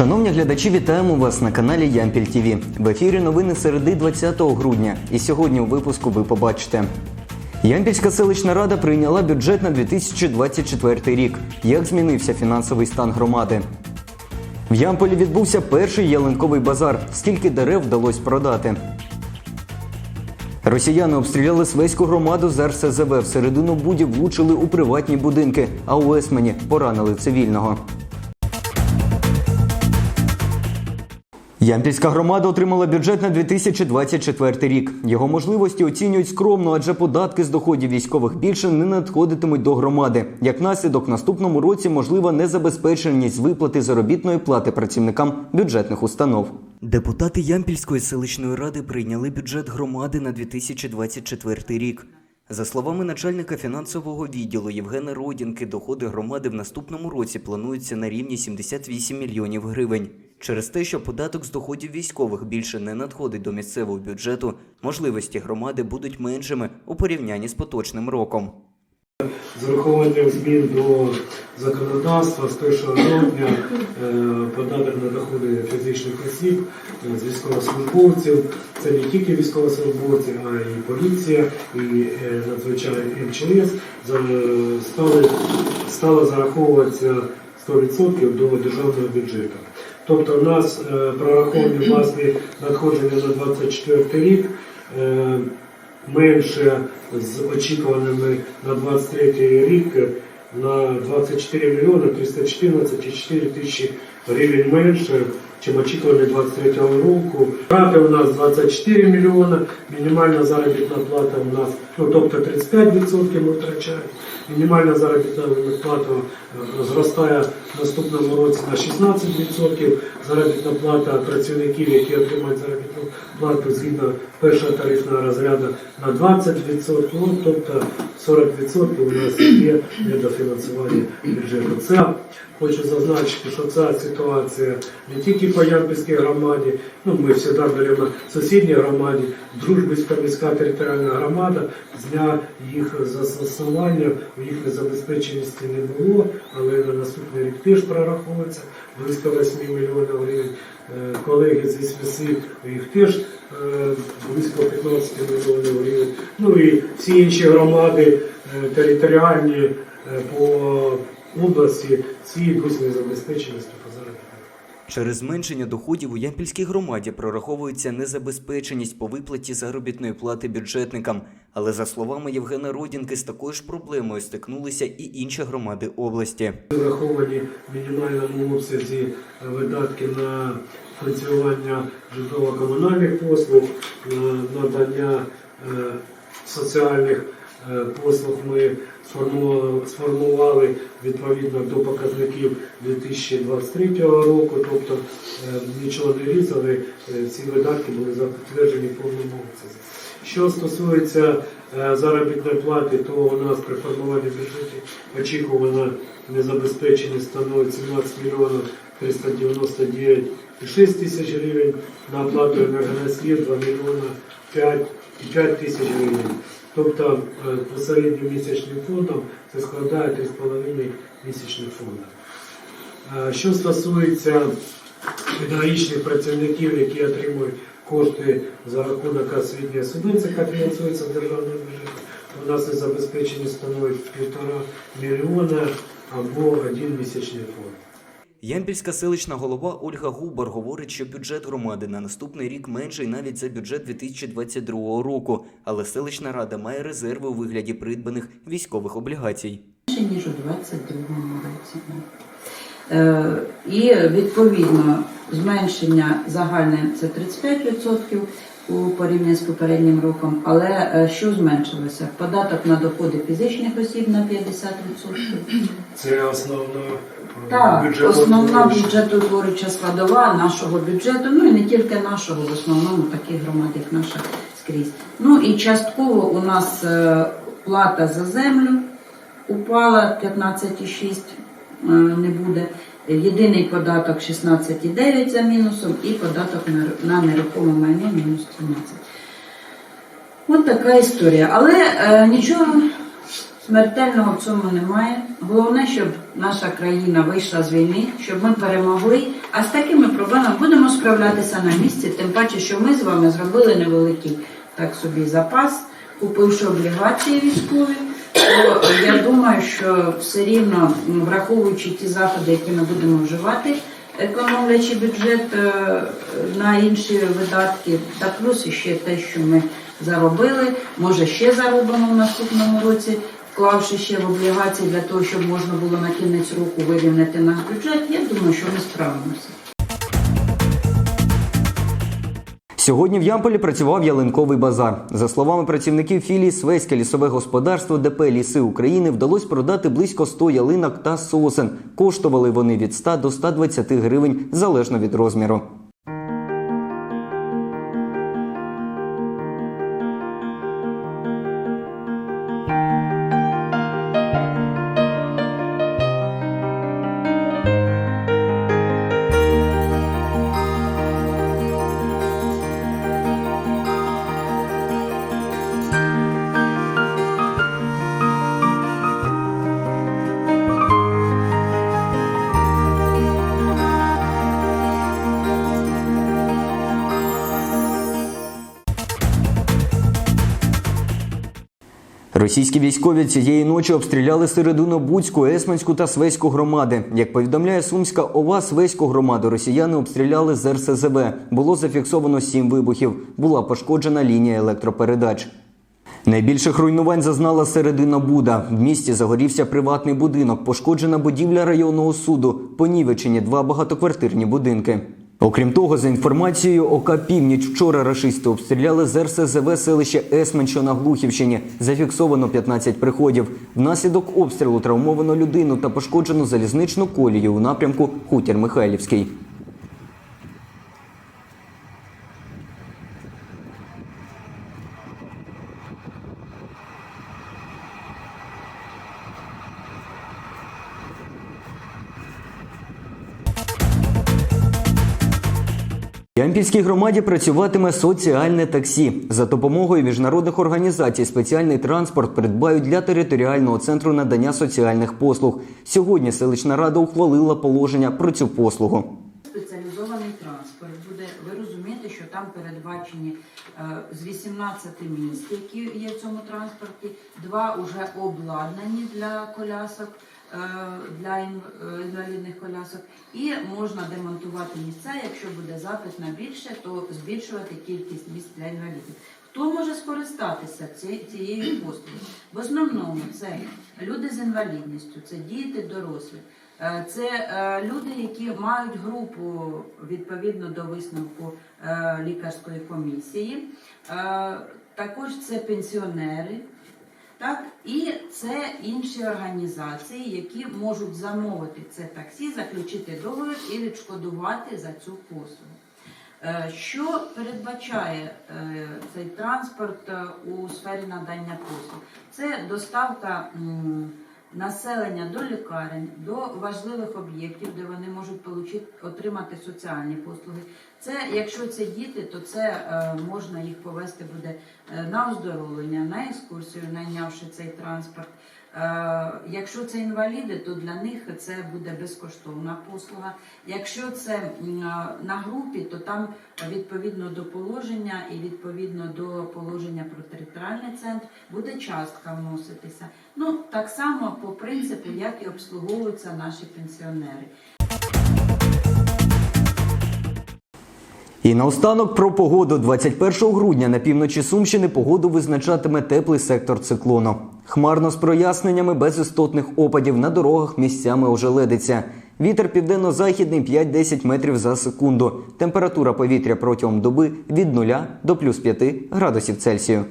Шановні глядачі, вітаємо вас на каналі Ямпіль ТВ. В ефірі новини середи 20 грудня. І сьогодні у випуску ви побачите. Ямпільська селищна рада прийняла бюджет на 2024 рік. Як змінився фінансовий стан громади? В Ямполі відбувся перший ялинковий базар. Скільки дерев вдалося продати? Росіяни обстріляли Свеську громаду з РСЗВ. Всередину буді влучили у приватні будинки, а у Есмені поранили цивільного. Ямпільська громада отримала бюджет на 2024 рік. Його можливості оцінюють скромно, адже податки з доходів військових більше не надходитимуть до громади. Як наслідок, в наступному році можлива незабезпеченість виплати заробітної плати працівникам бюджетних установ. Депутати Ямпільської селищної ради прийняли бюджет громади на 2024 рік. За словами начальника фінансового відділу Євгена Родінки, доходи громади в наступному році плануються на рівні 78 мільйонів гривень. Через те, що податок з доходів військових більше не надходить до місцевого бюджету, можливості громади будуть меншими у порівнянні з поточним роком. з змін до законодавства з 1 жовтня е, податок на доходи фізичних осіб е, з військовослужбовців. Це не тільки військовослужбовці, а і поліція, і е, надзвичайно МЧС стали, стало зараховуватися 100% до державного бюджету. Тобто у нас е, прораховані власні надходження на 24 рік. е, менше з очікуваними на 23 рік на 24 мільйони 314 і 4 тисячі гривень менше, чим очікували 23 року. Рати у нас 24 мільйони, мінімальна заробітна плата у нас, ну тобто 35% ми втрачаємо. Мінімальна заробітна плата е, зростає в наступному році на 16%. Заробітна плата працівників, які отримують заробітну плату згідно першого тарифного розряду на 20%. Ну, тобто 40% у нас є недофінансування бюджету. Це хочу зазначити, що ця ситуація не тільки по Ямпільській громаді, ну ми всі беремо сусідній громаді, Дружбівська міська територіальна громада, з дня їх заснування у їх незабезпеченості не було, але на наступний рік теж прораховується близько 8 мільйонів гривень. Е, Колеги зі ВСВС, їх теж е, близько 15 мільйонів гривень. Ну і всі інші громади е, територіальні по області, ці якусь незабезпеченості по заробітній. Через зменшення доходів у Ямпільській громаді прораховується незабезпеченість по виплаті заробітної плати бюджетникам. Але за словами Євгена Родінки, з такою ж проблемою стикнулися і інші громади області. Враховані мінімальному обсязі видатки на функціонування житлово-комунальних послуг, на надання е, соціальних е, послуг ми сформували, відповідно до показників 2023 року, тобто е, нічого не різали, е, ці видатки були затверджені в повному обсязі. Що стосується е, заробітної плати, то у нас при формуванні бюджету очікувана незабезпеченість становить 17 мільйонів 399,6 тисяч гривень, на оплату енергоносіїв 2 мільйона 5, 5 тисяч гривень. Тобто е, по середньомісячним фондам це складає 3,5 місячних фонда. Е, Що стосується педагогічних працівників, які отримують кошти за рахунок освітньої субвенції, яка фінансується з державного бюджету, у нас незабезпеченість становить півтора мільйона або один місячний фонд. Ямпільська селищна голова Ольга Губар говорить, що бюджет громади на наступний рік менший навіть за бюджет 2022 року, але селищна рада має резерви у вигляді придбаних військових облігацій. більше, ніж у 22-му році. Е, І відповідно зменшення загальне це 35% у порівнянні з попереднім роком. Але е, що зменшилося? Податок на доходи фізичних осіб на 50%. Це основна Так, основна площа. бюджетоутворююча складова нашого бюджету, ну і не тільки нашого, в основному таких громад, як наша скрізь. Ну і частково у нас е, плата за землю упала 15,6 е, не буде. Єдиний податок 16,9 за мінусом і податок на, нерухоме майно мінус 13. От така історія. Але е, нічого Смертельного в цьому немає. Головне, щоб наша країна вийшла з війни, щоб ми перемогли. А з такими проблемами будемо справлятися на місці, тим паче, що ми з вами зробили невеликий так собі запас, купивши облігації військові. Я думаю, що все рівно, враховуючи ті заходи, які ми будемо вживати, економлячи бюджет е, на інші видатки, та плюс ще те, що ми заробили, може ще заробимо в наступному році, вклавши ще в облігації для того, щоб можна було на кінець року вирівняти наш бюджет. Я думаю, що ми справимося. Сьогодні в Ямполі працював ялинковий базар. За словами працівників філії Свеське лісове господарство ДП Ліси України вдалося продати близько 100 ялинок та сосен. Коштували вони від 100 до 120 гривень залежно від розміру. Російські військові цієї ночі обстріляли Середино-Буцьку, Есменську та Свеську громади. Як повідомляє Сумська ОВА, Свеську громаду росіяни обстріляли з РСЗВ. Було зафіксовано сім вибухів. Була пошкоджена лінія електропередач. Найбільших руйнувань зазнала середина Буда. В місті загорівся приватний будинок, пошкоджена будівля районного суду, понівечені два багатоквартирні будинки. Окрім того, за інформацією ОК Північ, вчора рашисти обстріляли з РСЗВ селище Есмен, що на Глухівщині. Зафіксовано 15 приходів. Внаслідок обстрілу травмовано людину та пошкоджено залізничну колію у напрямку Хутір Михайлівський. В громаді працюватиме соціальне таксі. За допомогою міжнародних організацій спеціальний транспорт придбають для територіального центру надання соціальних послуг. Сьогодні селищна рада ухвалила положення про цю послугу. Спеціалізований транспорт буде. Ви розумієте, що там передбачені е, з 18 міст, які є в цьому транспорті, два вже обладнані для колясок. Е, Для е, інвалідних колясок і можна демонтувати місця. Якщо буде запит на більше, то збільшувати кількість місць для інвалідів. Хто може скористатися цією послугою? В основному це люди з інвалідністю, це діти, дорослі. Е, Це люди, які мають групу відповідно до висновку лікарської комісії. Також це пенсіонери. Так, і це інші організації, які можуть замовити це таксі, заключити договір і відшкодувати за цю послугу. Е, Що передбачає е, цей транспорт е, у сфері надання послуг? Це доставка населення до лікарень, до важливих об'єктів, де вони можуть получити, отримати соціальні послуги. Це, якщо це діти, то це е, можна їх повести буде е, на оздоровлення, на екскурсію, найнявши цей транспорт. Е, Якщо це інваліди, то для них це буде безкоштовна послуга. Якщо це е, на групі, то там відповідно до положення і відповідно до положення про територіальний центр буде частка вноситися. Ну так само по принципу, як і обслуговуються наші пенсіонери. І наостанок про погоду 21 грудня на півночі Сумщини погоду визначатиме теплий сектор циклону. Хмарно з проясненнями без істотних опадів на дорогах місцями ожеледиться. Вітер південно-західний 5-10 метрів за секунду. Температура повітря протягом доби від 0 до плюс 5 градусів Цельсію.